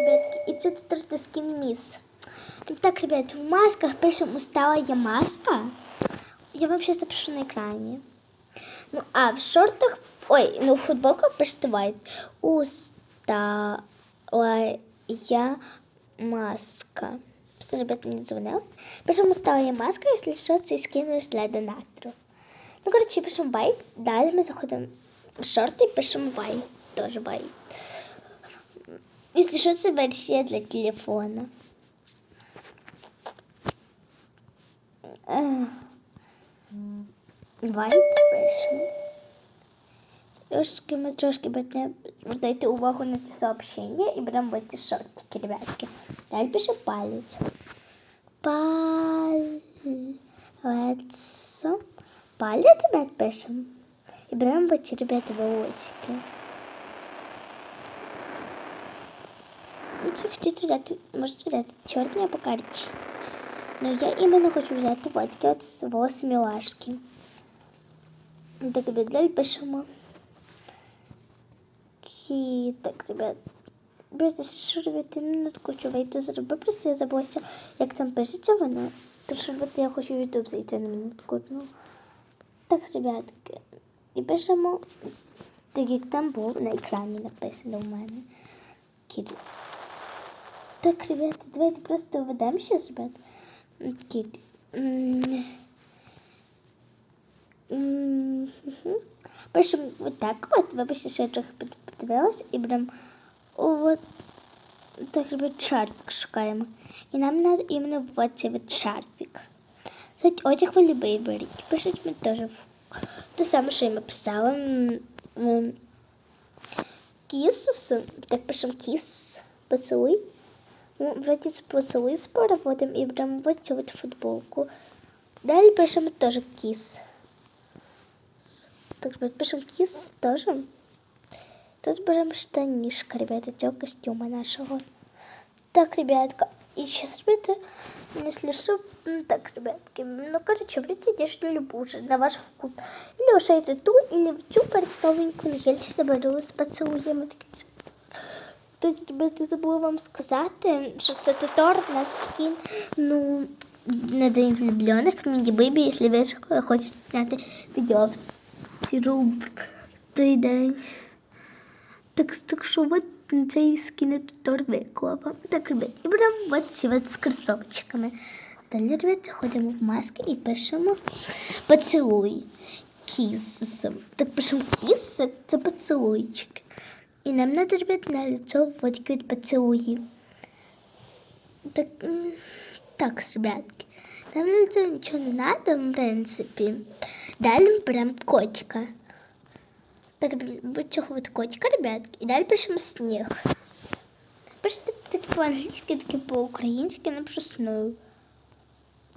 Ребятки, і це тепер скін міс. Так, ребят, в масках пишемо «Устала я маска». Я вам сейчас запишу на экране. Ну, а в шортах, ой, ну в футболках пишите white. Устала я маска. Все, ребята, не звонил. Пишем «Устала я маска», если что, це скинешь для донатору. Ну, короче, пишем white. Далі ми заходимо в шорти і пишемо white. Тоже white. Если что, це версія для телефона. Ех. Вайт пишемо. Трошки ми трошки будете звертайте увагу на ці сообщення і беремо ці шортики, ребятки. Далі пишемо палець. Палець. Палець, ребят, пишемо. І беремо ці, ребята, волосики. Якщо хочете взяти, можете взяти чорні або коричневі. Ну, я іменно хочу взяти такі от з волос. Так, ребят, далі пишемо. Кі... Так, ребят. Просто що робити минутку, що вийти зроби. Просто я забулася, як там пишеться воно. Тому що от я хочу в YouTube зайти на минутку. Ну, так, ребятки. І пишемо, так як там було на екрані написано у мене. Кір. Так, ребята, давайте просто введемо сейчас, ребят. Кік. М, м, мгм. Пишемо вот так вот. Вибачте, що я трохи під- подивилась. І беремо от так, ребят, шарфик шукаємо. І нам треба іменно вот цей от шарфик. Кстати, одяг ви любий беріть. Пишіть мені в те саме, що я ми м, Кіс, так пишемо кіс, поцілуй. Ну, вроді це поцілуй переводимо і беремо ось цю от футболку. Далі пишемо теж кіс. Так, ребят, пишемо кіс теж. Тут беремо штанишка, ребята, цього костюма нашого. Так, ребятка, и сейчас, ребята, если что, м, так, ребятки, ну, короче, берите одежду любую, же, на ваш вкус. Или ушайте ту, или в ту перед новенькую, я сейчас заберу з поцілуємо. Ребята, забула вам сказати, що це тутор на скін, ну, на День влюблених, мені бибі, якщо ви хочете зняти відео в той день. Так, так що от цей скін тутор виклала. Так, ребят, і беремо от ці от з кросовчиками. Далі, ребят, ходимо в маски і пишемо поцілуй. Кіс. Так пишемо кіс, це поцілуйчик. И нам надо, ребят, на лицо вот такие вот поцелуи. Так, так, ребятки. Нам на лицо ничего не надо, в принципе. Далі берем котика. Так, цього вот котика, ребятки. І далі пишемо сніг. Пишете таки по-англійськи, таки по-українськи, напишу сноw.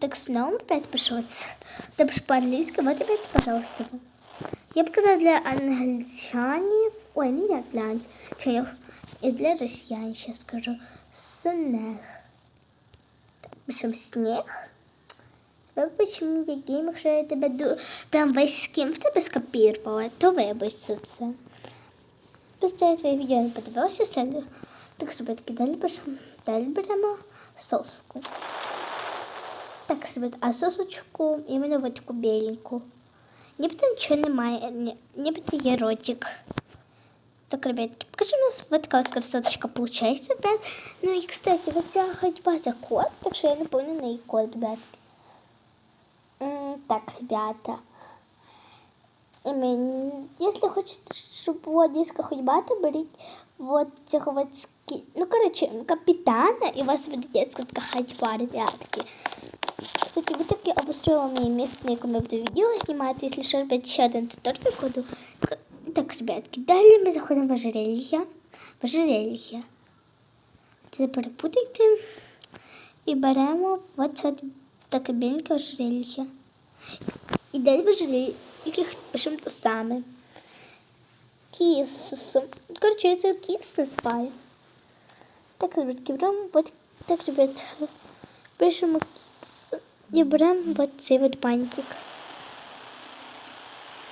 Так, сноw, ребят, пишу. Так, по-англійськи, вот, ребят, пожалуйста. Я б казала для англичанів. Ой, не як для англичанів. І для росіян, зараз скажу. Снег. Так, пишемо сніг. Почему я геймер, що я тебе ду... прям весь скін в тебе скопірувала, то вибач за це. Просто я твоє відео не подивилася сяду. Так, ребятки, далі пишемо. Далі беремо соску. Так, ребят, а сосочку іменно вот таку біленьку. Нібито нічого немає, ні- нібито є ротик. Так, ребятки, покажи, у нас вот такая красоточка получается, ребят. Ну и, кстати, вот ця ходьба за код, так что я напомню на її код, ребятки. М, Так, ребята. Якщо хочете, щоб була диска ходьба, то беріть вот цього вот ски... Ну, короче, капітана, і у вас буде детська така ходьба, ребятки. Кстати, ви таки обустроїли мені місце, на якому я буду відео знімати. Якщо що, ребят, ще один тутор виходу. Так, ребятки, далі ми заходимо в ожерелье. В ожерелье. Це перепутайте. І беремо от це от таке біленьке ожерелье. І далі в ожерелье пишемо те саме. Кіс. Короче, я це кіс називаю. Так, ребятки, беремо от так, ребят, пишемо кіс. І беремо от цей от бантик.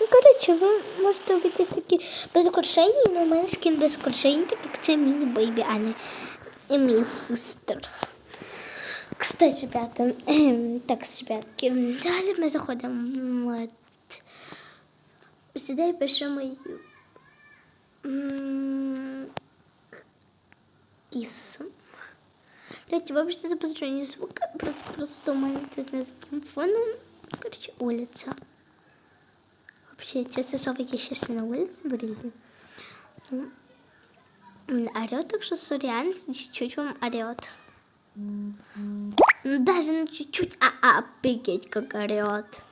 Ну, коротше, ви можете обійтись такі без украшень, але у мене скін без украшень, так як це міні-бейбі, а не мій сестер. Кстати, ребята, ем, так, ребятки, далі ми заходимо сюди пишемо кіс. Блять, вибачте за посторонній звук, просто, просто тут не за телефоном, короче, улица. Вообще, честно я сейчас на улице, блин. Орет, так что Сурян чуть-чуть вам орет. Ну, даже на чуть-чуть, а офигеть, как орет.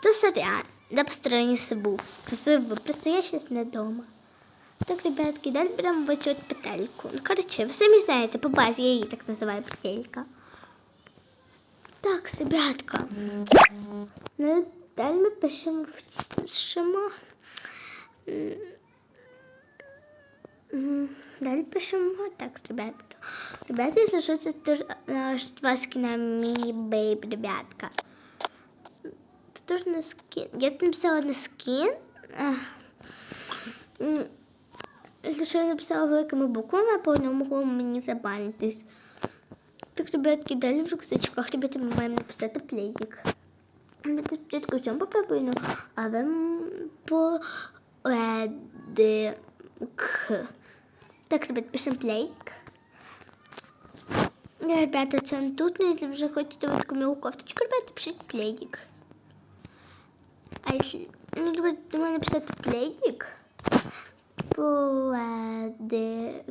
То Сурян, да звук. Звук, просто я сейчас не дома. Так, ребятки, далі беремо в цю от петельку. Ну, короче, ви самі знаєте, по базі я її так називаю петелька. Так, ребятка. Ну, далі ми пишемо, пишемо. м, м, Далі пишемо так, ребятка. Ребята, якщо що, це теж наш два скіна мій бейб, ребятка. Це теж не скін. Я тут написала не скін. Я написала великими буквами, по одному могло мені забанитись. Так, ребятки, далі в рюкзачках, ребята, ми маємо написати плейдик. Ми це спочатку цьому попробуємо, а ви по к. Так, ребят, пишемо плейдик. Ребята, це не тут, ну, якщо вже хочете вот таку милу кофточку, ребята, пишіть плейдик. А якщо, ну, ребята, думаю написати плейдик, пледик.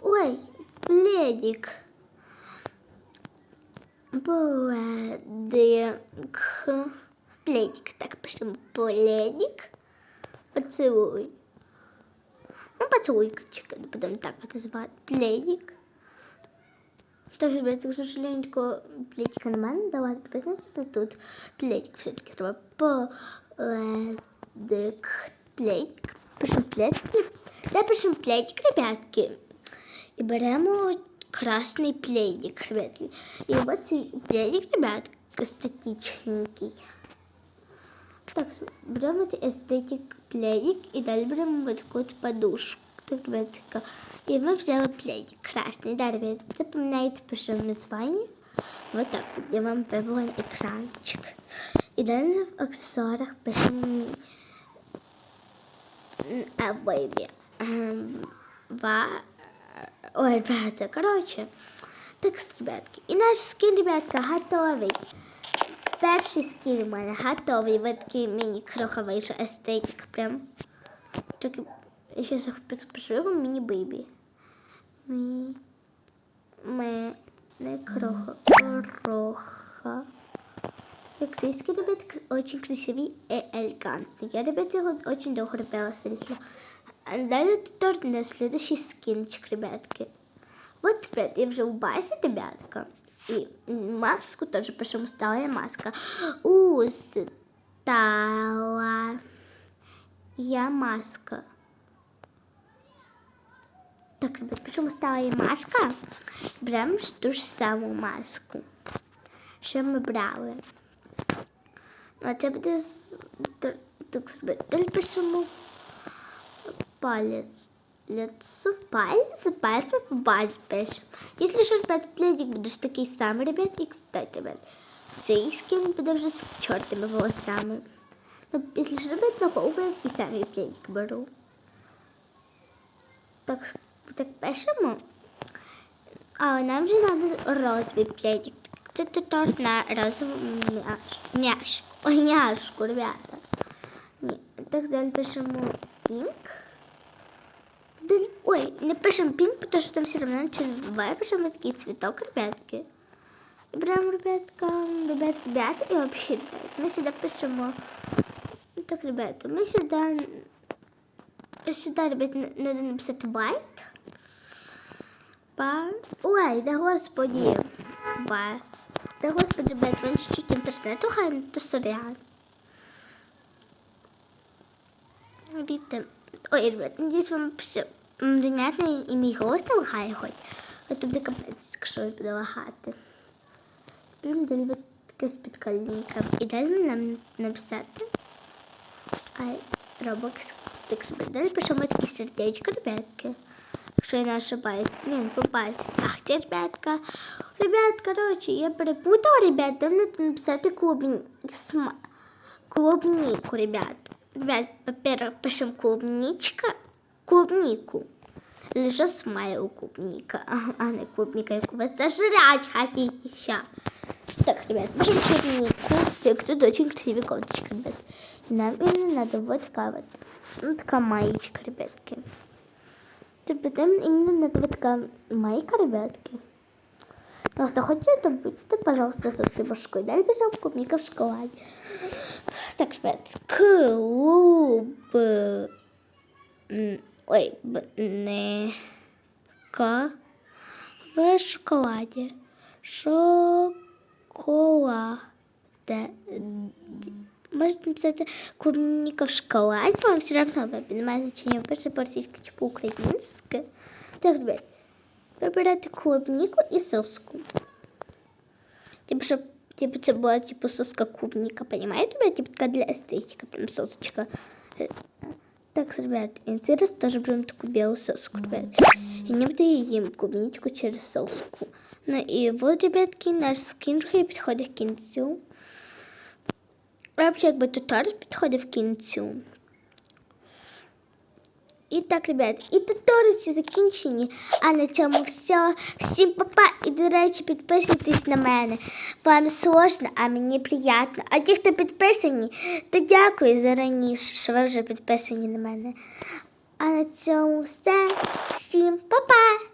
Ой, пледик. Пледик. Пледик. Так, пишем пледик. Поцелуй. Ну, поцелуй, короче, будем так это называть. Пледик. Так, ребята, к сожалению, такого пледика на мене дала. Признаться, тут пледик все-таки треба пледик. Пледик. Пишем пледик. Да, пишем пледик, ребятки. І беремо красний пледик, ребятки. І ось цей пледик, ребятки, статичненький. Так, беремо цей естетик пледик і далі беремо ось таку от подушку. Ребятка. І ми взяли пледик красний. Да, ребят, запоминайте, пишемо названня. Вот так, я вам вивела екранчик. І далі в аксесуарах пишемо мій. А, бейбі. Ва... Ой, ребята, короче. Так, ребятки. І наш скін, ребятка, готовий. Перший скін у мене готовий. Ви такий мені кроха вийшов естетик прям. Тільки я зараз пишу його міні-бейбі. Мі... Ме... Не кроха. Кроха. Як сиськи, ребят, очень красивый и элегантный. Я, ребят, его очень долго робила светло. А далее тут тоже на следующий скинчик, ребятки. Вот, ребят, я уже у базе, ребятка. И маску тоже пишем, стала маска. Устала я маска. Так, ребят, почему стала маска? Беремо ту ж саму маску, що ми брали. Ну, а це буде так собі. Далі пишемо палець. Лицо, палец, палец базе пишем. Если что, ребят, пледик будешь такий самий, ребят. И, кстати, ребят, цей скин буде вже з чортими волосами. Ну, если что, ребят, на голову я такий самий пледик беру. Так, так пишемо. А нам же надо розовий пледик. Це торт на розову мяшку. Няшку. Ой, ребята. Ні. Так далі пишемо пінк. Ой, не пишемо пінк, тому що там все одно нічого не буває. Пишемо такий цвіток, ребятки. І беремо, ребятка, ребят, ребята, і вообще, ребят, ми сюди пишемо. Так, ребята, ми сюди, сюди, ребят, треба написати white. Па... Ой, да господи. Ба. Да господи, блядь, чуть-чуть інтернету хай то сорян. Видите. Ой, ребят, надеюсь, вам все понятно і мій голос не лагає хоч. А то буде капець, якщо я буду лагати. Прям далі таке з підкольником. І далі нам написати. Ай, Roblox Так що далі пишемо такі сердечко, ребятки. Якщо я не ошибаюсь. Не попасть. Ах ти, ребятка. Ребят, короче, я перепутала, ребят. Там надо написати клубні... сма... клубнику, ребят. Ребят, во-первых, пишем клубничка, клубнику. Лише смайл клубника, а, не клубника, яку ви зажрать хотите ща. Так, ребят, пишем клубнику. Так, тут очень красивый коточек, ребят. Нам именно надо вот такая вот. Ну, такая маечка, ребятки. Ребята, именно надо вот такая майка, ребятки. А кто хочет, то будьте, пожалуйста, со своей башкой. Далее бежал в шоколаде. Так, ребят, клуб... Ой, не... К... В шоколаде. Шоколаде. Можете написать клубника в шоколаде, вам все равно вы понимаете, что не пишете по-російськи чи по-українськи. Так, ребят, вибирайте клубнику і соску. Типа, щоб типа, це була типу соска клубника, понимаете, ребят? Типа така для естетики, прям сосочка. Э, Так, ребят, интересно тоже прям такую белую соску, ребят. И не буду їм клубничку через соску. Ну і вот, ребятки, наш скін вже підходить к кінцю. Взагалі, якби туторіал підходить в кінцю. І так, ребят, і туториці закінчені. А на цьому все. Всім папа. І, до речі, підписуйтесь на мене. Вам сложно, а мені приємно. А ті, хто підписані, то дякую за раніше, що ви вже підписані на мене. А на цьому все. Всім па-па!